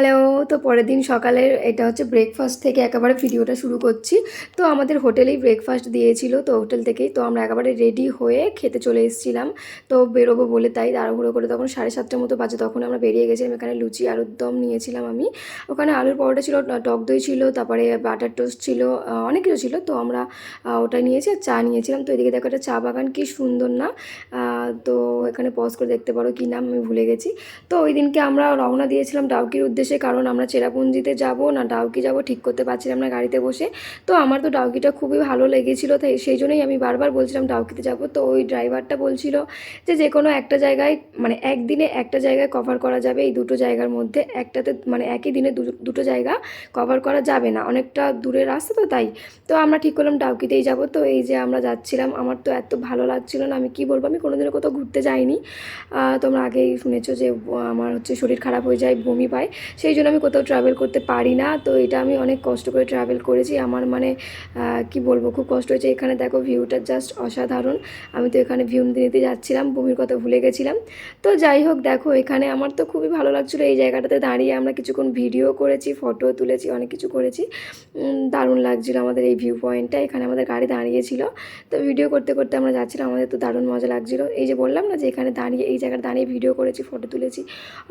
Hello, তো পরের দিন সকালের এটা হচ্ছে ব্রেকফাস্ট থেকে একেবারে ভিডিওটা শুরু করছি। তো আমাদের হোটেলেই ব্রেকফাস্ট দিয়েছিল, তো হোটেল থেকেই তো আমরা একেবারে রেডি হয়ে খেতে চলে এসেছিলাম। তো বেরোবো বলে তাই তাড়াহুড়ো করে তখন সাড়ে সাতটার মতো বাজে তখন আমরা বেরিয়ে গেছিলাম। এখানে লুচি আলুর দম নিয়েছিলাম আমি। ওখানে আলুর পরোটা ছিল টক দই ছিল, তারপরে বাটার টোস্ট ছিল অনেক কিছু ছিল। তো আমরা ওটা নিয়েছি আর চা নিয়েছিলাম। তো এদিকে দেখো একটা চা বাগান, কি সুন্দর না? তো এখানে পজ করে দেখতে পারো কি নাম আমি ভুলে গেছি। তো ওই দিনকে আমরা রওনা দিয়েছিলাম ডাউকির উদ্দেশ্যে। কারণ আমরা চেরাপুঞ্জিতে যাব, না ডাউকি যাব, ঠিক করতে পারছিলাম না গাড়িতে বসে। তো আমার তো ডাউকিটা খুবই ভালো লেগেছিলো, তাই সেই জন্যই আমি বারবার বলছিলাম ডাউকিতে যাব। তো ওই ড্রাইভারটা বলছিল যে যে কোনো একটা জায়গায় মানে একদিনে একটা জায়গায় কভার করা যাবে এই দুটো জায়গার মধ্যে। একটাতে মানে একই দিনে দুটো জায়গা কভার করা যাবে না, অনেকটা দূরের রাস্তা তো তাই। তো আমরা ঠিক করলাম ডাউকিতেই যাব। তো এই যে আমরা যাচ্ছিলাম, আমার তো এত ভালো লাগছিল না, আমি কি বলব, আমি কোনোদিনও কোথাও ঘুরতে যাইনি। তোমরা আগেই শুনেছো যে আমার হচ্ছে শরীর খারাপ হয়ে যায়, বমি পায়। সেই জন্য আমি কোথাও ট্রাভেল করতে পারি না। তো এটা আমি অনেক কষ্ট করে ট্রাভেল করেছি। আমার মানে কি বলব, খুব কষ্ট হয়েছে। এখানে দেখো ভিউটা জাস্ট অসাধারণ। আমি তো এখানে ভিউ নিতে যাচ্ছিলাম বমির কথা ভুলে গেছিলাম। তো যাই হোক, দেখো এখানে আমার তো খুবই ভালো লাগছিল। এই জায়গাটাতে দাঁড়িয়ে আমরা কিছুক্ষণ ভিডিও করেছি ফটো তুলেছি, অনেক কিছু করেছি। দারুণ লাগছিল আমাদের এই ভিউ পয়েন্টটা এখানে আমাদের গাড়ি দাঁড়িয়েছিল। তো ভিডিও করতে করতে আমরা যাচ্ছিলাম, আমাদের তো দারুণ মজা লাগছিল। এই যে বললাম না যে এখানে দাঁড়িয়ে, এই জায়গায় দাঁড়িয়ে ভিডিও করেছি ফটো তুলেছি,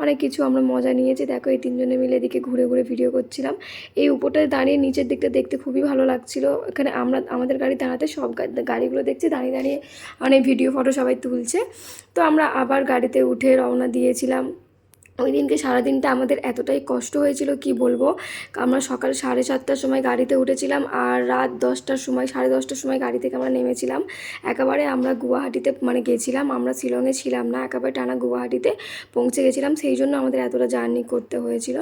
অনেক কিছু আমরা মজা নিয়েছি। দেখো এই তিনজনে মিলে এদিকে ঘুরে ঘুরে ভিডিও করছিলাম। এই উপরটায় দাঁড়িয়ে নিচের দিকটা দেখতে খুবই ভালো লাগছিল। এখানে আমরা, আমাদের গাড়ি দাঁড়াতে সব গাড়িগুলো দেখছি, দাঁড়িয়ে দাঁড়িয়ে অনেক ভিডিও ফটো সবাই তুলছে। তো আমরা আবার গাড়িতে উঠে রওনা দিয়েছিলাম। ওই দিনকে সারাদিনটা আমাদের এতটাই কষ্ট হয়েছিল, কি বলব? আমরা সকাল সাড়ে সাতটার সময় গাড়িতে উঠেছিলাম আর রাত দশটার সময়, সাড়ে দশটার সময় গাড়ি থেকে আমরা নেমেছিলাম। একেবারে আমরা গুয়াহাটিতে মানে গেছিলাম, আমরা শিলংয়ে ছিলাম না, একেবারে টানা গুয়াহাটিতে পৌঁছে গেছিলাম। সেই জন্য আমাদের এতটা জার্নি করতে হয়েছিল।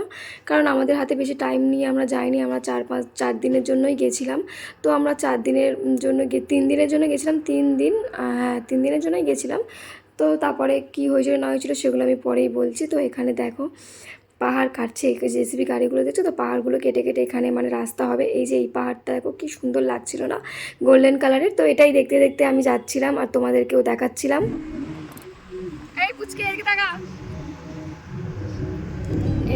কারণ আমাদের হাতে বেশি টাইম নিয়ে আমরা যাইনি, আমরা চার পাঁচ, চার দিনের জন্যই গেছিলাম। তো আমরা চার দিনের জন্য তিন দিনের জন্য গেছিলাম, তিন দিন হ্যাঁ তিন দিনের জন্যই গেছিলাম। তো তারপরে কি হয়েছিল, না হয়েছিল সেগুলো আমি পরেই বলছি। তো এখানে দেখো, পাহাড় কাটছে জেসিবি গাড়িগুলো দেখছ তো, পাহাড়গুলো কেটে কেটে এখানে মানে রাস্তা হবে। এই যে এই পাহাড়টা দেখো, কি সুন্দর লাগছিল না? গোল্ডেন কালারের তো এটাই দেখতে দেখতে আমি যাচ্ছিলাম আর তোমাদেরকেও দেখাচ্ছিলাম। এই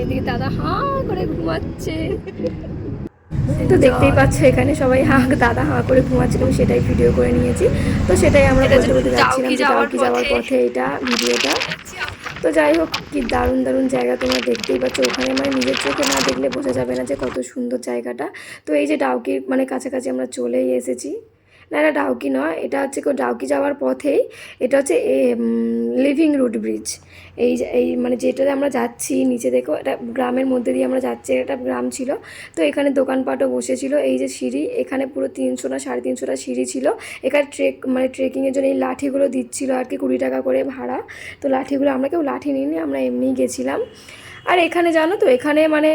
এদিকে দাদা হাঁ করে ঘুমাচ্ছে। তো দেখতেই পাচ্ছ এখানে সবাই হাঁক দাদা হাঁ করে ঘুমাচ্ছিল আমি সেটাই ভিডিও করে নিয়েছি। তো সেটাই আমরা বলতে বলতে যাচ্ছিলাম যে কি যাওয়ার পথে এটা ভিডিওটা। তো যাই হোক কি দারুণ দারুণ জায়গা তোমরা দেখতেই পাচ্ছ। ওখানে মানে নিজের চোখে না দেখলে বোঝা যাবে না যে কত সুন্দর জায়গাটা। তো এই যে ডাউকির মানে কাছাকাছি আমরা চলেই এসেছি। না, এটা ডাউকি নয়, এটা হচ্ছে ডাউকি যাওয়ার পথেই এটা হচ্ছে লিভিং রুট ব্রিজ এই এই মানে যেটাতে আমরা যাচ্ছি নিচে দেখো, এটা গ্রামের মধ্যে দিয়ে আমরা যাচ্ছি এটা গ্রাম ছিল, তো এখানে দোকানপাটও বসেছিল, এই যে সিঁড়ি, এখানে পুরো তিনশো না, সাড়ে তিনশোটা সিঁড়ি ছিল, এখানে ট্রেক মানে ট্রেকিংয়ের জন্য এই লাঠিগুলো দিচ্ছিল আর কি, কুড়ি টাকা করে ভাড়া, তো লাঠিগুলো আমরা কেউ লাঠি নিইনি, আমরা এমনিই গেছিলাম। আর এখানে জানো তো, এখানে মানে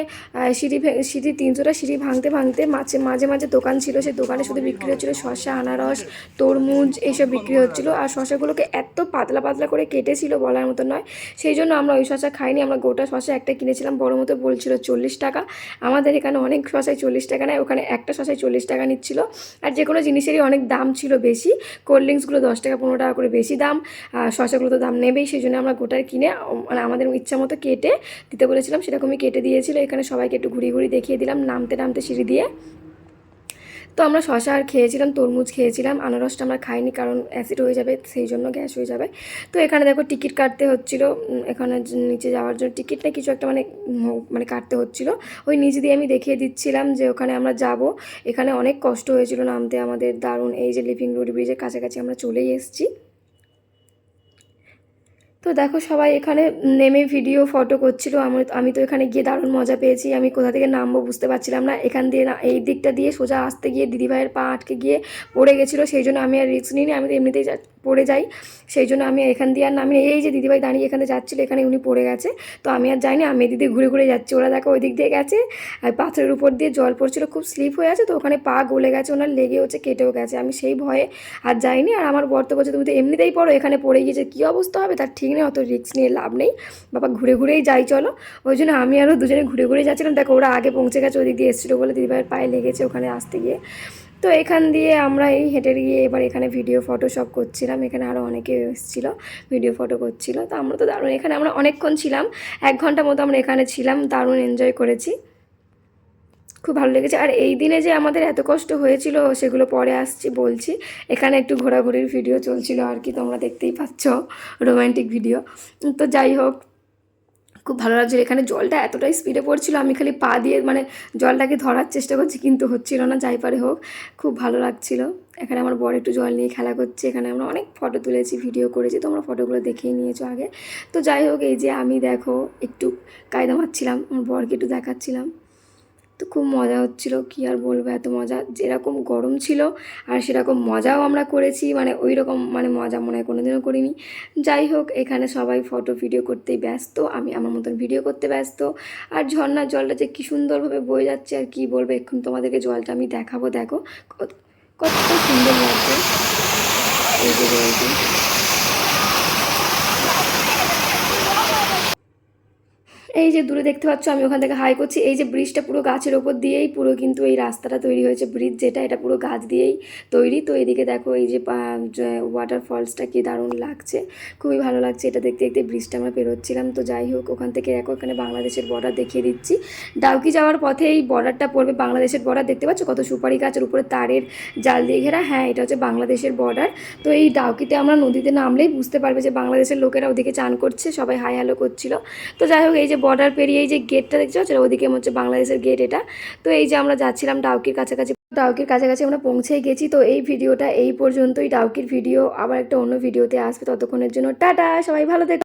সিঁড়ি সিঁড়ি তিনশোটা সিঁড়ি ভাঙতে ভাঙতে মাঝে মাঝে মাঝে দোকান ছিল সেই দোকানে শুধু বিক্রি হচ্ছিল শসা, আনারস, তরমুজ এইসব বিক্রি হচ্ছিল। আর শসাগুলোকে এত পাতলা পাতলা করে কেটেছিল বলার মতো নয়। সেই জন্য আমরা ওই শসা খাইনি, আমরা গোটা শসা একটা কিনেছিলাম, বড় মতো বলছিল চল্লিশ টাকা। আমাদের এখানে অনেক শসায় চল্লিশ টাকা নেয়, ওখানে একটা শসায় চল্লিশ টাকা নিচ্ছিল। আর যে কোনো জিনিসেরই অনেক দাম ছিল বেশি। কোল্ড ড্রিঙ্কসগুলো দশ টাকা, পনেরো টাকা করে বেশি দাম। আর শসাগুলো তো দাম নেবেই, সেই জন্য আমরা গোটার কিনে মানে আমাদের ইচ্ছা মতো কেটে দিতে বলেছিলাম, সেরকমই কেটে দিয়েছিল। এখানে সবাইকে একটু ঘুরিয়ে ঘুরি দেখিয়ে দিলাম, নামতে নামতে সিঁড়ি দিয়ে। তো আমরা শশা আর খেয়েছিলাম, তরমুজ খেয়েছিলাম, আনারসটা আমরা খাইনি কারণ অ্যাসিড হয়ে যাবে, সেই জন্য গ্যাস হয়ে যাবে। তো এখানে দেখো টিকিট কাটতে হচ্ছিল এখানে নিচে যাওয়ার জন্য টিকিট না, কিছু একটা মানে মানে কাটতে হচ্ছিল। ওই নিচে দিয়ে আমি দেখিয়ে দিচ্ছিলাম যে ওখানে আমরা যাব। এখানে অনেক কষ্ট হয়েছিল নামতে, আমাদের দারুণ, এই যে লিভিং রোড ব্রিজের কাছাকাছি আমরা চলেই এসেছি। তো দেখো সবাই এখানে নেমে ভিডিও ফটো করছিল। আমি আমি তো এখানে গিয়ে দারুণ মজা পেয়েছি। আমি কোথা থেকে নামবো বুঝতে পারছিলাম না। এখান দিয়ে এই দিকটা দিয়ে সোজা আসতে গিয়ে দিদিভাইয়ের পা আটকে গিয়ে পড়ে গেছিল। সেই জন্য আমি আর রিস্ক নিইনি। আমি তো এমনিতেই পড়ে যাই। সেই জন্য আমি এখান দিয়ে আর নামি এই যে দিদিভাই দাঁড়িয়ে এখানে যাচ্ছিল, এখানে উনি পড়ে গেছে। তো আমি আর যাইনি, আমি দিদি ঘুরে ঘুরে যাচ্ছি। ওরা দেখো ওই দিক দিয়ে গেছে, আর পাথরের উপর দিয়ে জল পড়ছিল, খুব স্লিপ হয়ে আছে। তো ওখানে পা গলে গেছে, ওনার লেগে হচ্ছে কেটেও গেছে। আমি সেই ভয়ে আর যাইনি। আর আমার বর্ত বলছে, তুমি তো এমনিতেই পড়ো, এখানে পড়ে গিয়েছে কী অবস্থা হবে, তার ঠিক নেই, অত রিস্ক নিয়ে লাভ নেই। বাবা, ঘুরে ঘুরেই যাই, চলো। ওই জন্য আমি আরও দুজনে ঘুরে ঘুরে যাচ্ছিলাম। দেখো, ওরা আগে পৌঁছে গেছে, ওদিক দিয়ে এসেছিল বলে দিদিভাইয়ের পায়ে লেগেছে ওখানে আসতে গিয়ে। তো এখান দিয়ে আমরা এই হেঁটে গিয়ে এবার এখানে ভিডিও ফটো সব করছিলাম। এখানে আরও অনেকে এসেছিল ভিডিও ফটো করছিল। তো আমরা তো দারুণ, এখানে আমরা অনেকক্ষণ ছিলাম, এক ঘণ্টা মতো আমরা এখানে ছিলাম, দারুণ এনজয় করেছি। খুব ভালো লেগেছে। আর এই দিনে যে আমাদের এত কষ্ট হয়েছিল, সেগুলো পরে আসছি, বলছি। এখানে একটু ঘোরাঘুরির ভিডিও চলছিল আর কি, তোমরা দেখতেই পাচ্ছ রোমান্টিক ভিডিও তো যাই হোক খুব ভালো লাগছিল। এখানে জলটা এতটাই স্পিডে পড়ছিল, আমি খালি পা দিয়ে মানে জলটাকে ধরার চেষ্টা করছি, কিন্তু হচ্ছিল না, যাই পারে হোক। খুব ভালো লাগছিল। এখানে আমার বড় একটু জল নিয়ে খেলা করছে। এখানে আমরা অনেক ফটো তুলেছি ভিডিও করেছি, তোমরা ফটোগুলো দেখেই নিয়েছো আগে। তো যাই হোক, এই যে আমি দেখো, একটু কায়দা মারছিলাম, আমার বরকে একটু দেখাচ্ছিলাম। তো খুব মজা হচ্ছিল, কি আর বলব, এত মজা। যেরকম গরম ছিল আর সেরকম মজাও আমরা করেছি মানে ওই রকম মানে মজা মনে হয় কোনোদিনও করিনি। যাই হোক, এখানে সবাই ফটো ভিডিও করতেই ব্যস্ত, আমি আমার মতন ভিডিও করতে ব্যস্ত। আর ঝর্নার জলটা যে কী সুন্দরভাবে বয়ে যাচ্ছে আর কি বলব এক্ষুনি তোমাদেরকে জলটা আমি দেখাবো, দেখো। কত- কত সুন্দর লাগছে। এই যে এই যে দূরে দেখতে পাচ্ছ, আমি ওখান থেকে হাই করছি। এই যে ব্রিজটা পুরো গাছের ওপর দিয়েই পুরো কিন্তু এই রাস্তাটা তৈরি হয়েছে। ব্রিজ যেটা, এটা পুরো গাছ দিয়েই তৈরি। তো এদিকে দেখো এই যে ওয়াটার ফলসটা কি দারুণ লাগছে। খুবই ভালো লাগছে এটা দেখতে দেখতে। ব্রিজটা আমরা পেরোচ্ছিলাম। তো যাই হোক, ওখান থেকে দেখো ওখানে বাংলাদেশের বর্ডার দেখিয়ে দিচ্ছি। ডাউকি যাওয়ার পথে এই বর্ডারটা পড়বে বাংলাদেশের বর্ডার দেখতে পাচ্ছ কত সুপারি গাছের উপরে তারের জাল দিয়ে ঘেরা। হ্যাঁ এটা হচ্ছে বাংলাদেশের বর্ডার তো এই ডাউকিতে আমরা নদীতে নামলেই বুঝতে পারবে যে বাংলাদেশের লোকেরা ওদিকে চান করছে, সবাই হাই হ্যালো করছিল। তো যাই হোক, এই যে পেরিয়ে এই যে গেটটা দেখছ সেটা ওদিকে হচ্ছে বাংলাদেশের গেট এটা। তো এই যে আমরা যাচ্ছিলাম ডাউকির কাছাকাছি ডাউকির কাছাকাছি আমরা পৌঁছে গেছি। তো এই ভিডিওটা এই পর্যন্তই। ডাউকির ভিডিও আবার একটা অন্য ভিডিওতে আসবে ততক্ষণের জন্য। টাটা, সবাই ভালো থেকো।